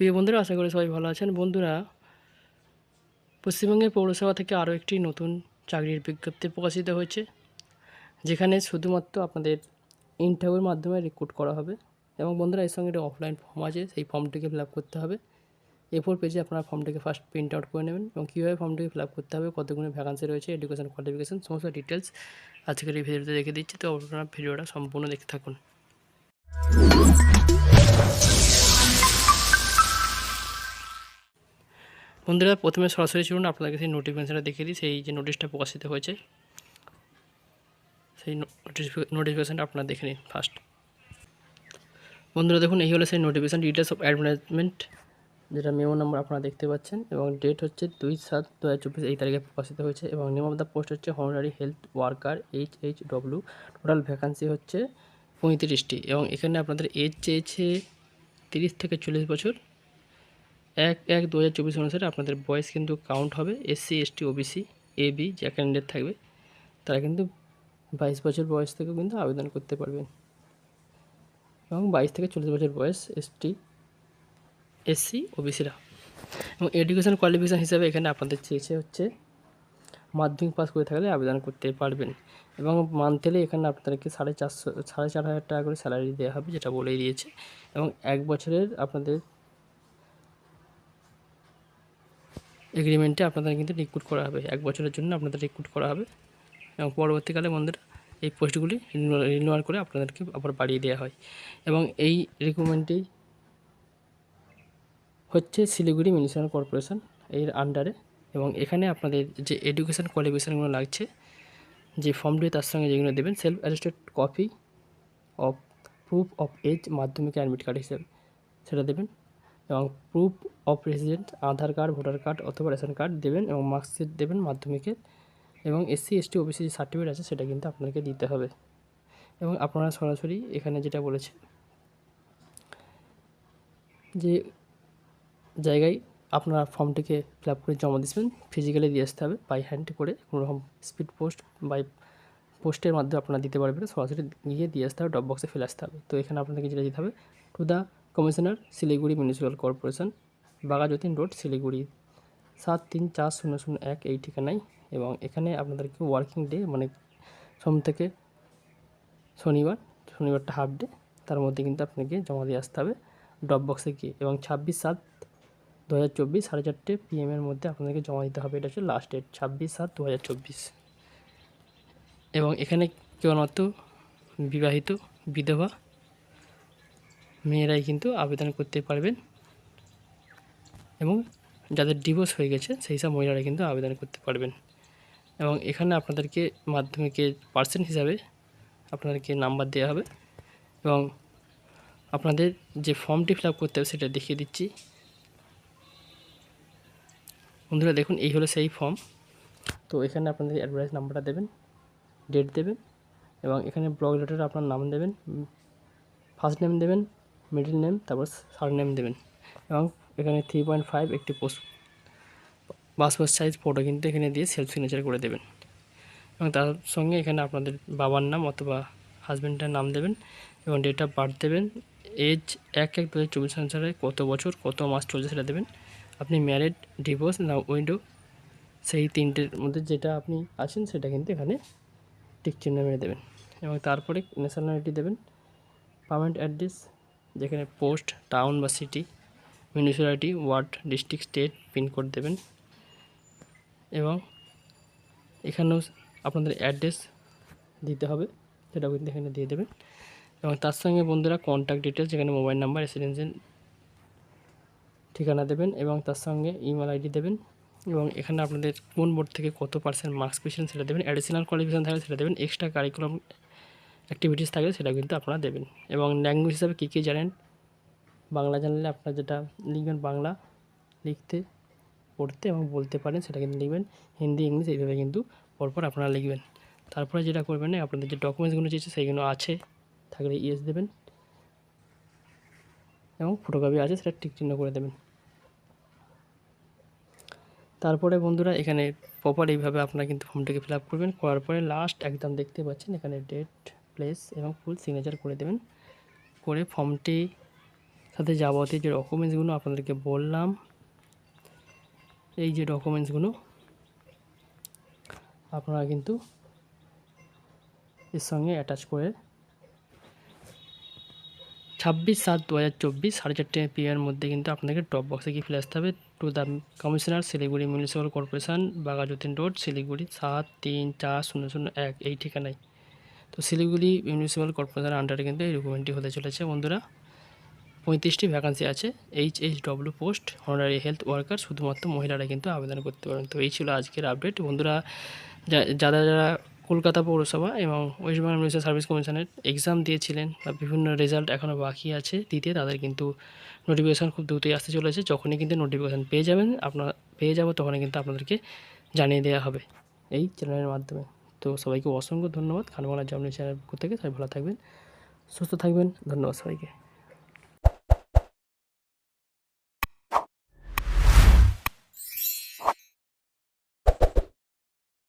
প্রিয় বন্ধুরা, আশা করি সবাই ভালো আছেন। বন্ধুরা, পশ্চিমবঙ্গের পৌরসভা থেকে আরও একটি নতুন চাকরির বিজ্ঞপ্তি প্রকাশিত হয়েছে, যেখানে শুধুমাত্র আপনাদের ইন্টারভিউর মাধ্যমে রিক্রুট করা হবে এবং বন্ধুরা, এর সঙ্গে একটা অফলাইন ফর্ম আছে, সেই ফর্মটিকে ফিল আপ করতে হবে। এরপর পেজে আপনারা ফর্মটিকে ফার্স্ট প্রিন্ট আউট করে নেবেন এবং কীভাবে ফর্মটিকে ফিল আপ করতে হবে, কতগুলো ভ্যাকান্সি রয়েছে এডুকেশন কোয়ালিফিকেশন সমস্ত ডিটেলস আজকের এই ভিডিওতে দেখে দিচ্ছি। তো আপনারা ভিডিওটা সম্পূর্ণ দেখতে থাকুন। বন্ধুরা, প্রথমে সরাসরি চলুন আপনাদেরকে সেই নোটিফিকেশানটা দেখিয়ে দিই। সেই যে নোটিশটা প্রকাশিত হয়েছে, সেই নোটিফিকেশানটা আপনারা দেখে নিন ফার্স্ট বন্ধুরা, দেখুন, এই হলো সেই নোটিফিকেশান ডিটেলস অফ অ্যাডভার্টাইজমেন্ট যেটা মেমো নাম্বার আপনারা দেখতে পাচ্ছেন, এবং ডেট হচ্ছে দুই সাত দু হাজার এই তারিখে প্রকাশিত হয়েছে, এবং নেম অফ দ্য পোস্ট হচ্ছে honorary health worker H H W total vacancy হচ্ছে পঁয়ত্রিশটি, এবং এখানে আপনাদের এজ চেয়েছে তিরিশ থেকে চল্লিশ বছর। এক এক দু হাজার চব্বিশ অনুসারে আপনাদের বয়স কিন্তু কাউন্ট হবে SC ST OBC A B যে ক্যান্ডিডেট থাকবে, তারা কিন্তু বাইশ বছর বয়স থেকেও কিন্তু আবেদন করতে পারবেন। এবং বাইশ থেকে চল্লিশ বছর বয়স এসটি এসসি ওবিসিরা এবং এডুকেশান কোয়ালিফিকেশান হিসাবে এখানে আপনাদের চেয়েছে হচ্ছে মাধ্যমিক পাস করে থাকলে আবেদন করতে পারবেন। এবং মান্থলি এখানে আপনাদেরকে সাড়ে চারশো, সাড়ে চার হাজার টাকা করে স্যালারি দেওয়া হবে, যেটা বলেই দিয়েছে। এবং এক বছরের আপনাদের এগ্রিমেন্টে আপনাদের কিন্তু রিক্রুট করা হবে। এক বছরের জন্য আপনাদের রিক্রুট করা হবে। এবং পরবর্তীকালে বন্ধুরা, এই পোস্টগুলি রিনিউয়াল করে আপনাদেরকে আবার বাড়িয়ে দেওয়া হয়। এবং এই রিক্রুটমেন্টটি হচ্ছে শিলিগুড়ি মিউনিসিপ্যাল কর্পোরেশন এর আন্ডারে এবং এখানে আপনাদের যে এডুকেশান কোয়ালিফিকেশানগুলো লাগছে, যে ফর্মটি তার সঙ্গে যেগুলো দেবেন self attested copy of proof of age মাধ্যমিক অ্যাডমিট কার্ড হিসেবে, সেটা দেবেন। এবং proof of resident Aadhaar card voter card অথবা রেশন কার্ড দেবেন এবং মার্কশিট দেবেন মাধ্যমিকের এবং এসসি এসটি ওবিসি যে সার্টিফিকেট আছে সেটা কিন্তু আপনাকে দিতে হবে। এবং আপনারা সরাসরি এখানে যেটা বলেছে যে জায়গায় আপনারা ফর্মটিকে ফিল করে জমা দিচ্ছেন ফিজিক্যালি দিয়ে আসতে হবে বাই হ্যান্ড করে কোনো রকম স্পিড পোস্ট বাই পোস্টের মাধ্যমে আপনারা দিতে পারবেন। সরাসরি গিয়ে দিয়ে আসতে হবে ড্রপ বক্সে ফেলে আসতে হবে। তো এখানে আপনাদেরকে যেটা দিতে হবে to the commissioner Siliguri municipal corporation Baghajatin road, Siliguri. সাত তিন চার শূন্য শূন্য এক এই ঠিকানায় এবং এখানে আপনাদেরকে ওয়ার্কিং ডে মানে সোম থেকে শনিবার, শনিবারটা হাফ ডে তার মধ্যে কিন্তু আপনাকে জমা দিয়ে আসতে হবে ড্রপ বক্সে গিয়ে এবং ছাব্বিশ সাত দু হাজার চব্বিশ সাড়ে চারটে পিএমের মধ্যে আপনাদেরকে জমা দিতে হবে, এটা হচ্ছে লাস্ট ডেট ছাব্বিশ সাত দু হাজার চব্বিশ। এবং এখানে কেবলমাত্র বিবাহিত, বিধবা মেয়েরাই কিন্তু আবেদন করতে পারবেন। এবং যাদের ডিভোর্স হয়ে গেছে, সেই সব মহিলারা কিন্তু আবেদন করতে পারবেন। এবং এখানে আপনাদেরকে মাধ্যমিকের পার্সেন্ট হিসাবে আপনাদেরকে নাম্বার দেওয়া হবে। এবং আপনাদের যে ফর্মটি ফিল করতে হবে, সেটা দেখিয়ে দিচ্ছি। বন্ধুরা, দেখুন, এই হলো সেই ফর্ম তো এখানে আপনাদের অ্যাডভাইস নাম্বারটা দেবেন ডেট দেবেন, এবং এখানে ব্লক লেটারে আপনার নাম দেবেন ফার্স্ট নেম দেবেন মিডল নেম তারপর সার নেম দেবেন। এবং এখানে থ্রি পয়েন্ট ফাইভ একটি পোস্ট পাসপোর্ট সাইজ ফটো কিন্তু এখানে দিয়ে সেলফ সিগনেচার করে দেবেন। এবং তার সঙ্গে এখানে আপনাদের বাবার নাম অথবা হাজব্যান্ডের নাম দেবেন এবং ডেট অফ বার্থ দেবেন। এজ এক এক দু হাজার চব্বিশ অনুসারে কত বছর, কত মাস চলছে সেটা দেবেন। আপনি ম্যারিড ডিভোর্স না উইন্ডো সেই তিনটের মধ্যে যেটা আপনি আছেন সেটা কিন্তু এখানে টিক চিহ্ন মেরে দেবেন। এবং তারপরে ন্যাশনালিটি দেবেন। পারমানেন্ট অ্যাড্রেস যেখানে পোস্ট, টাউন বা city, municipality, ward, district, state pincode দেবেন। এবং এখানেও আপনাদের অ্যাড্রেস দিতে হবে সেটাও কিন্তু এখানে দিয়ে দেবেন। এবং তার সঙ্গে বন্ধুরা কন্ট্যাক্ট ডিটেলস যেখানে মোবাইল নাম্বার রেসিডেন্সিয়াল ঠিকানা দেবেন এবং তার সঙ্গে ইমেল আইডি দেবেন। এবং এখানে আপনাদের কোন বোর্ড থেকে কত পার্সেন্ট মার্কস পেয়েছেন সেটা দেবেন। অ্যাডিশনাল কোয়ালিফিকেশান থাকলে সেটা দেবেন। এক্সট্রা কারিকুলাম অ্যাক্টিভিটিস থাকলে সেটা কিন্তু আপনারা দেবেন। এবং ল্যাঙ্গুয়েজ হিসাবে কী কী জানেন? বাংলা জানলে আপনার যেটা লিখবেন বাংলা, লিখতে, পড়তে এবং বলতে পারেন সেটা কিন্তু লিখবেন। হিন্দি, ইংলিশ এইভাবে কিন্তু পরপর আপনারা লিখবেন। তারপরে যেটা করবেন, আপনাদের যে ডকুমেন্টসগুলো চেয়েছে সেইগুলো আছে, থাকলে ইয়েস দেবেন। এবং ফটোকপি আছে, সেটা টিক চিহ্ন করে দেবেন। তারপরে বন্ধুরা, এখানে প্রপার এইভাবে আপনারা কিন্তু ফর্মটিকে ফিল আপ করবেন। করার পরে লাস্ট একদম দেখতে পাচ্ছেন, এখানে ডেট প্লেস এবং ফুল সিগনেচার করে দেবেন। করে ফর্মটি সাথে যাবতীয় যে ডকুমেন্টসগুলো আপনাদেরকে বললাম, এই যে ডকুমেন্টসগুলো আপনারা কিন্তু এর সঙ্গে অ্যাটাচ করে ছাব্বিশ সাত দু হাজার চব্বিশ সাড়ে চারটে পিএমের মধ্যে কিন্তু আপনাকে ড্রপ বক্সে গিয়ে ফেলে আসতে হবে। To the commissioner Siliguri municipal corporation Baghajatin road Siliguri সাত তিন চার শূন্য শূন্য এক, এই ঠিকানায়। তো শিলিগুড়ি মিউনিসিপ্যাল কর্পোরেশনের আন্ডারে কিন্তু এই রিক্রুটমেন্টটি হতে চলেছে। বন্ধুরা, পঁয়ত্রিশটি ভ্যাকান্সি আছে। H H W post honorary health worker শুধুমাত্র মহিলারা কিন্তু আবেদন করতে পারেন। তো এই ছিল আজকের আপডেট বন্ধুরা যারা যারা কলকাতা পৌরসভা এবং ওয়েস্ট বেঙ্গল মিউনিসিপ্যাল সার্ভিস কমিশনের এক্সাম দিয়েছিলেন বা বিভিন্ন রেজাল্ট এখনও বাকি আছে দিতে, তাদের কিন্তু নোটিফিকেশান খুব দ্রুতই আসতে চলেছে। যখনই কিন্তু নোটিফিকেশান পেয়ে যাবেন, আপনার, পেয়ে যাব, তখনই কিন্তু আপনাদেরকে জানিয়ে দেওয়া হবে। এই চ্যানেলের মাধ্যমে। তো সবাইকে অসংখ্য ধন্যবাদ। খানবাংলা জব নিউজ চ্যানেল থেকে সবাই ভালো থাকবেন, সুস্থ থাকবেন। ধন্যবাদ সবাইকে।